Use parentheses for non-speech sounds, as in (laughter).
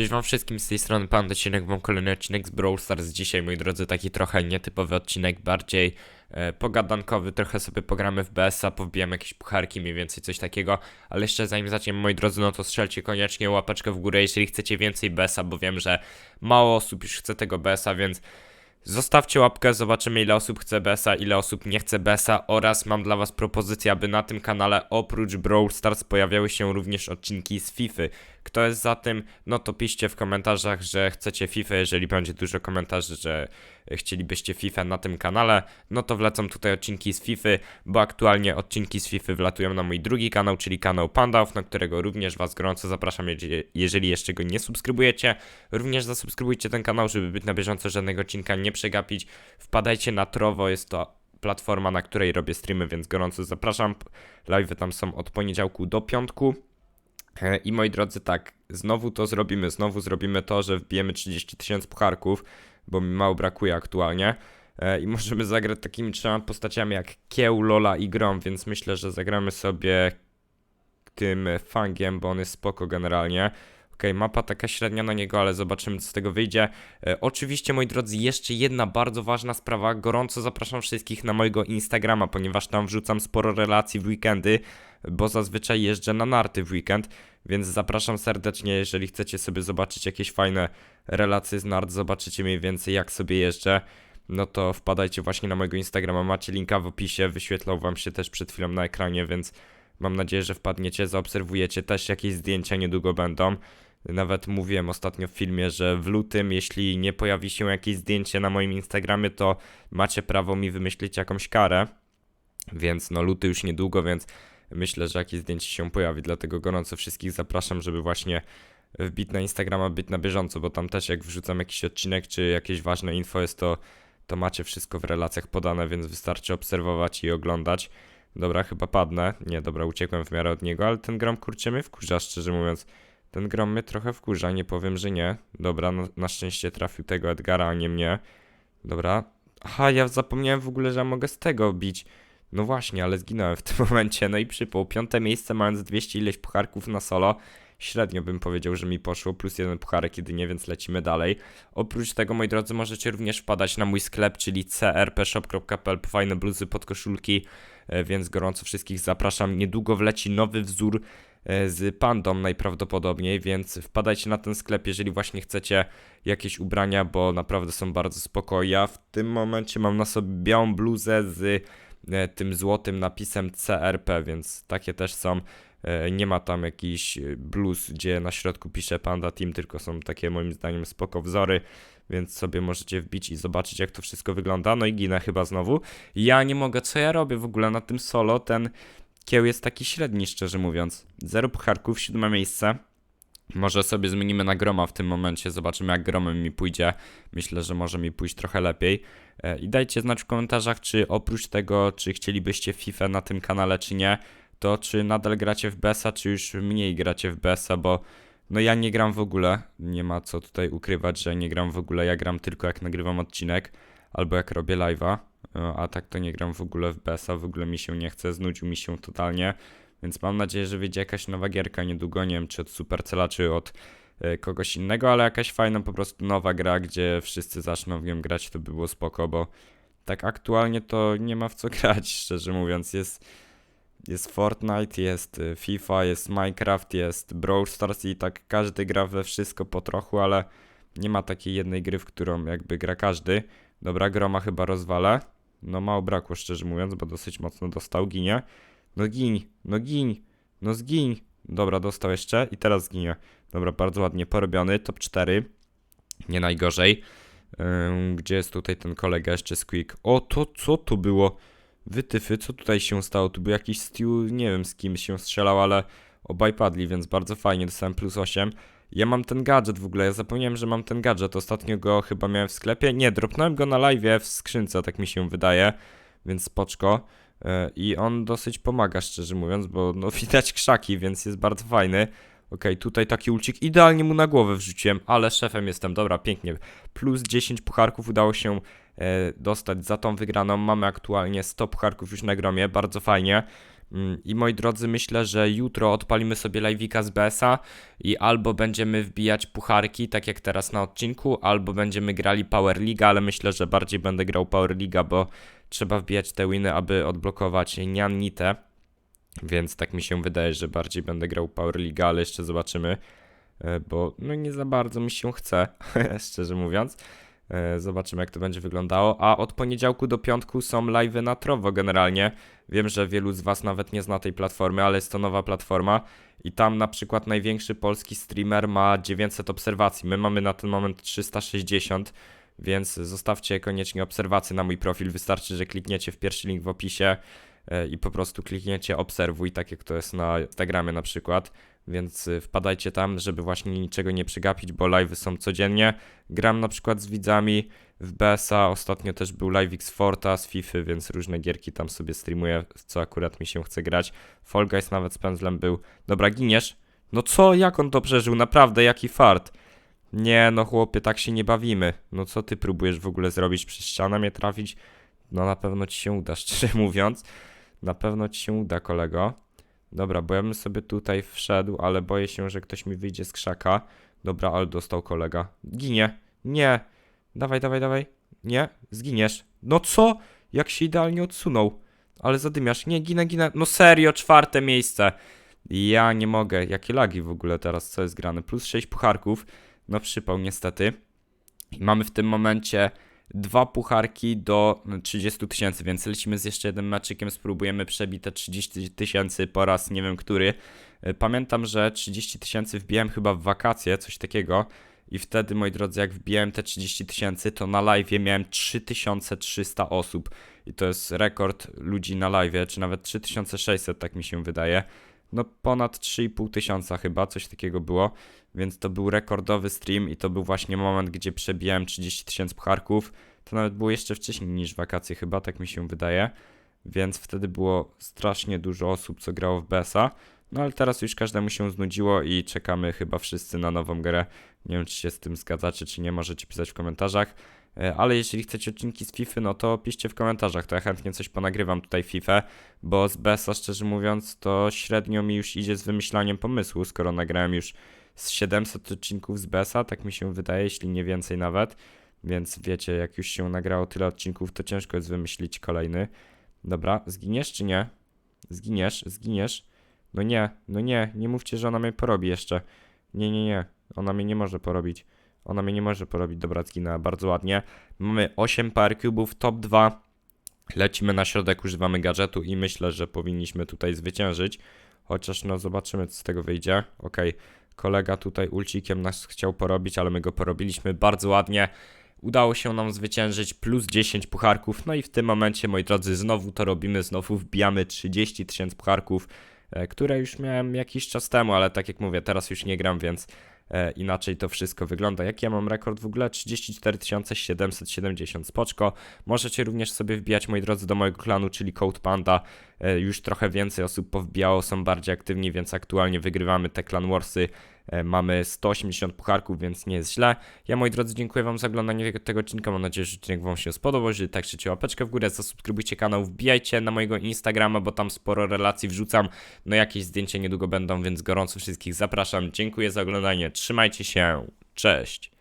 Cześć wam wszystkim, z tej strony Pan odcinek, mam kolejny odcinek z Brawl Stars. Dzisiaj, moi drodzy, taki trochę nietypowy odcinek, bardziej e, pogadankowy, trochę sobie pogramy w BS-a, powbijamy jakieś pucharki, mniej więcej coś takiego. Ale jeszcze zanim zaczniemy, moi drodzy, no to strzelcie koniecznie łapeczkę w górę, jeżeli chcecie więcej BS-a, bo wiem, że mało osób już chce tego BS-a, więc Zostawcie łapkę, zobaczymy ile osób chce BS-a, ile osób nie chce BS-a oraz mam dla was propozycję, aby na tym kanale oprócz Brawl Stars pojawiały się również odcinki z FIFA. Kto jest za tym, no to piszcie w komentarzach, że chcecie FIFA, jeżeli będzie dużo komentarzy, że chcielibyście FIFA na tym kanale, no to wlecą tutaj odcinki z FIFA, bo aktualnie odcinki z FIFA wlatują na mój drugi kanał, czyli kanał Pandaów, na którego również was gorąco zapraszam, jeżeli jeszcze go nie subskrybujecie. Również zasubskrybujcie ten kanał, żeby być na bieżąco, żadnego odcinka nie przegapić. Wpadajcie na Trovo, jest to platforma, na której robię streamy, więc gorąco zapraszam. Live tam są od poniedziałku do piątku. E, I moi drodzy, tak, znowu to zrobimy, znowu zrobimy to, że wbijemy 30 tysięcy pucharków, bo mi mało brakuje aktualnie. E, I możemy zagrać takimi trzema postaciami jak Kieł, Lola i Grom, więc myślę, że zagramy sobie tym fangiem, bo on jest spoko generalnie. Okej, mapa taka średnia na niego, ale zobaczymy co z tego wyjdzie. E, oczywiście, moi drodzy, jeszcze jedna bardzo ważna sprawa. Gorąco zapraszam wszystkich na mojego Instagrama, ponieważ tam wrzucam sporo relacji w weekendy, bo zazwyczaj jeżdżę na narty w weekend, więc zapraszam serdecznie, jeżeli chcecie sobie zobaczyć jakieś fajne relacje z nart, zobaczycie mniej więcej jak sobie jeżdżę. No to wpadajcie właśnie na mojego Instagrama, macie linka w opisie, wyświetlał wam się też przed chwilą na ekranie, więc mam nadzieję, że wpadniecie, zaobserwujecie, też jakieś zdjęcia niedługo będą. Nawet mówiłem ostatnio w filmie, że w lutym, jeśli nie pojawi się jakieś zdjęcie na moim Instagramie, to macie prawo mi wymyślić jakąś karę. Więc no luty już niedługo, więc myślę, że jakieś zdjęcie się pojawi. Dlatego gorąco wszystkich zapraszam, żeby właśnie wbić na Instagrama, być na bieżąco, bo tam też jak wrzucam jakiś odcinek czy jakieś ważne info jest, to, to macie wszystko w relacjach podane, więc wystarczy obserwować i oglądać. Dobra, chyba padnę. Nie, dobra, uciekłem w miarę od niego, ale ten grom kurczę mnie wkurza, szczerze mówiąc. Ten grom mnie trochę wkurza, nie powiem, że nie. Dobra, no, na szczęście trafił tego Edgara, a nie mnie. Dobra. Aha, ja zapomniałem w ogóle, że mogę z tego bić. No właśnie, ale zginąłem w tym (laughs) momencie. No i przypał. Piąte miejsce mając 200 ileś pucharków na solo. Średnio bym powiedział, że mi poszło, plus jeden pucharek jedynie, więc lecimy dalej. Oprócz tego, moi drodzy, możecie również wpadać na mój sklep, czyli crpshop.pl fajne bluzy, podkoszulki, e, więc gorąco wszystkich zapraszam. Niedługo wleci nowy wzór z pandą najprawdopodobniej, więc wpadajcie na ten sklep, jeżeli właśnie chcecie jakieś ubrania, bo naprawdę są bardzo spoko. Ja w tym momencie mam na sobie białą bluzę z e, tym złotym napisem CRP, więc takie też są. E, Nie ma tam jakiś e, bluz, gdzie na środku pisze Panda Team, tylko są takie moim zdaniem spoko wzory, więc sobie możecie wbić i zobaczyć jak to wszystko wygląda. No i ginę chyba znowu. Ja nie mogę, co ja robię w ogóle na tym solo, ten kieł jest taki średni, szczerze mówiąc. Zero pucharków, siódme miejsce. Może sobie zmienimy na groma w tym momencie, zobaczymy jak gromem mi pójdzie. Myślę, że może mi pójść trochę lepiej. E, I dajcie znać w komentarzach, czy oprócz tego, czy chcielibyście FIFA na tym kanale, czy nie, to czy nadal gracie w BESA, czy już mniej gracie w BESA, bo no ja nie gram w ogóle. Nie ma co tutaj ukrywać, że nie gram w ogóle. Ja gram tylko jak nagrywam odcinek, albo jak robię live'a, a tak to nie gram w ogóle w BESA, w ogóle mi się nie chce, znudził mi się totalnie. Więc mam nadzieję, że wyjdzie jakaś nowa gierka niedługo, nie wiem czy od Supercella, czy od e, kogoś innego, ale jakaś fajna po prostu nowa gra, gdzie wszyscy zaczną w nią grać, to by było spoko, bo tak aktualnie to nie ma w co (laughs) grać, szczerze mówiąc. Jest, jest Fortnite, jest y, FIFA, jest Minecraft, jest Brawl Stars i tak każdy gra we wszystko po trochu, ale nie ma takiej jednej gry, w którą jakby gra każdy. Dobra, Groma chyba rozwalę. No mało brakło, szczerze mówiąc, bo dosyć mocno dostał, ginie. No giń, no giń, no zgiń. Dobra, dostał jeszcze i teraz zginie. Dobra, bardzo ładnie porobiony, top 4. Nie najgorzej. Ym, gdzie jest tutaj ten kolega jeszcze Squeak? O, to co to było? Wytyfy, co tutaj się stało? Tu był jakiś Stew, nie wiem z kim się strzelał, ale obaj padli, więc bardzo fajnie, dostałem plus 8. Ja mam ten gadżet w ogóle, ja zapomniałem, że mam ten gadżet, ostatnio go chyba miałem w sklepie. Nie, dropnąłem go na live w skrzynce, tak mi się wydaje, więc spoczko. E, I on dosyć pomaga, szczerze mówiąc, bo no (laughs) widać krzaki, więc jest bardzo fajny. Okej, tutaj taki ulcik, idealnie mu na głowę wrzuciłem, ale szefem jestem, dobra, pięknie. Plus 10 pucharków udało się e, dostać za tą wygraną. Mamy aktualnie 100 pucharków już na gromie, bardzo fajnie. Mm, I moi drodzy, myślę, że jutro odpalimy sobie live'ika z BS-a i albo będziemy wbijać pucharki, tak jak teraz na odcinku, albo będziemy grali Power League, ale myślę, że bardziej będę grał Power League, bo trzeba wbijać te winy, aby odblokować Nianitę. Więc tak mi się wydaje, że bardziej będę grał Power League, ale jeszcze zobaczymy, e, bo no nie za bardzo mi się chce, (laughs) szczerze mówiąc. E, Zobaczymy, jak to będzie wyglądało. A od poniedziałku do piątku są live'y na Trovo generalnie. Wiem, że wielu z Was nawet nie zna tej platformy, ale jest to nowa platforma. I tam na przykład największy polski streamer ma 900 obserwacji. My mamy na ten moment 360, więc zostawcie koniecznie obserwacje na mój profil. Wystarczy, że klikniecie w pierwszy link w opisie e, i po prostu klikniecie obserwuj, tak jak to jest na Instagramie na przykład. Więc y, wpadajcie tam, żeby właśnie niczego nie przegapić, bo live'y są codziennie. Gram na przykład z widzami w BSA, ostatnio też był live X Forta z FIFA, więc różne gierki tam sobie streamuję, co akurat mi się chce grać. Fall Guys nawet z pędzlem był. Dobra, giniesz? No co, jak on to przeżył? Naprawdę, jaki fart. Nie, no chłopie, tak się nie bawimy. No co ty próbujesz w ogóle zrobić? Przez ścianę mnie trafić? No na pewno ci się uda, (laughs) szczerze mówiąc. Na pewno ci się uda, kolego. Dobra, bo ja bym sobie tutaj wszedł, ale boję się, że ktoś mi wyjdzie z krzaka. Dobra, ale dostał kolega. Ginie. Nie. Dawaj, dawaj, dawaj. Nie, zginiesz. No co? Jak się idealnie odsunął. Ale zadymiasz. Nie, ginę, ginę. No serio, czwarte miejsce. Ja nie mogę. Jakie lagi w ogóle teraz, co jest grane? Plus 6 pucharków. No przypał niestety. I mamy w tym momencie dwa pucharki do 30 tysięcy, więc lecimy z jeszcze jednym meczykiem, spróbujemy przebić te 30 tysięcy po raz nie wiem który. Y, Pamiętam, że 30 tysięcy wbiłem chyba w wakacje, coś takiego. I wtedy, moi drodzy, jak wbiłem te 30 tysięcy, to na live miałem 3300 osób. I to jest rekord ludzi na live, czy nawet 3600, tak mi się wydaje. No ponad 3,5 tysiąca chyba, coś takiego było. Więc to był rekordowy stream i to był właśnie moment, gdzie przebijałem 30 tysięcy pucharków. To nawet było jeszcze wcześniej niż wakacje chyba, tak mi się wydaje. Więc wtedy było strasznie dużo osób, co grało w BSA. No ale teraz już każdemu się znudziło i czekamy chyba wszyscy na nową grę. Nie wiem, czy się z tym zgadzacie, czy nie, możecie pisać w komentarzach. E, Ale jeśli chcecie odcinki z FIFA, no to piszcie w komentarzach, to ja chętnie coś ponagrywam tutaj FIFA, bo z BSA szczerze mówiąc to średnio mi już idzie z wymyślaniem pomysłu, skoro nagrałem już z 700 odcinków z BSA, tak mi się wydaje, jeśli nie więcej nawet. Więc wiecie, jak już się nagrało tyle odcinków, to ciężko jest wymyślić kolejny. Dobra, zginiesz czy nie? Zginiesz, zginiesz. No nie, no nie, nie mówcie, że ona mnie porobi jeszcze. Nie, nie, nie, ona mnie nie może porobić. Ona mnie nie może porobić. Dobra, zginęła bardzo ładnie. Mamy 8 par cubów, top 2. Lecimy na środek, używamy gadżetu i myślę, że powinniśmy tutaj zwyciężyć. Chociaż no zobaczymy, co z tego wyjdzie. Okej, kolega tutaj ulcikiem nas chciał porobić, ale my go porobiliśmy bardzo ładnie. Udało się nam zwyciężyć plus 10 pucharków. No i w tym momencie, moi drodzy, znowu to robimy, znowu wbijamy 30 tysięcy pucharków, e, które już miałem jakiś czas temu, ale tak jak mówię, teraz już nie gram, więc e, inaczej to wszystko wygląda. Jaki ja mam rekord w ogóle? 34 770, spoczko. Możecie również sobie wbijać, moi drodzy, do mojego klanu, czyli Code Panda. E, już trochę więcej osób powbijało, są bardziej aktywni, więc aktualnie wygrywamy te Clan Warsy. E, Mamy 180 pucharków, więc nie jest źle. Ja, moi drodzy, dziękuję Wam za oglądanie tego, odcinka. Mam nadzieję, że odcinek Wam się spodobał. Jeżeli tak, trzecie łapeczkę w górę, zasubskrybujcie kanał, wbijajcie na mojego Instagrama, bo tam sporo relacji wrzucam. No jakieś zdjęcia niedługo będą, więc gorąco wszystkich zapraszam. Dziękuję za oglądanie. Trzymajcie się. Cześć.